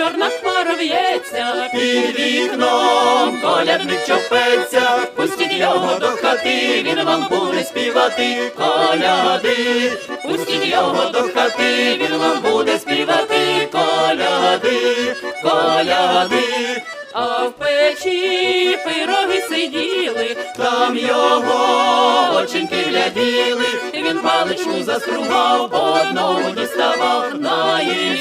чорна хмара в'ється, під вікном колядник чопеться, пустіть його до хати, він вам буде співати, коляди, пустіть його до хати, він вам буде співати, коляди, коляди, а в печі пироги сиділи, там його оченьки гляділи, він паличку заскругав, по одному діставав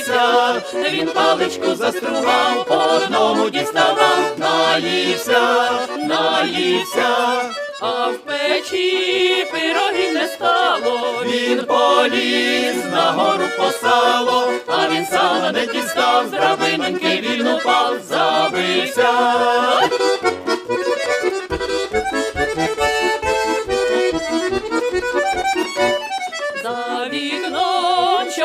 наївся, він паличку застругав, по одному діставав, наївся, наївся. А в печі пироги не стало, він поліз на гору по сало, а він сала не дістав, з драбиноньки він упав, забився.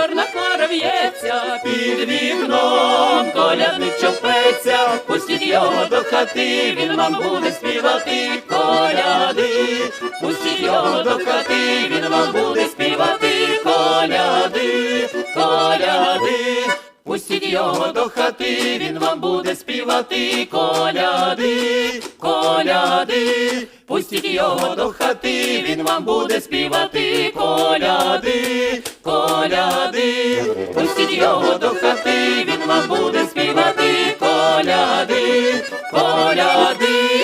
Чорна хмара в'ється, під вікном колядник чопеться, пустіть його до хати, він вам буде співати коляди, пустіть його до хати, він вам буде співати коляди, коляди. Пустіть його до хати, він вам буде співати коляди, коляди. Пустіть його до хати, він вам буде співати коляди, його до хати, він вам буде співати поляди, поляди.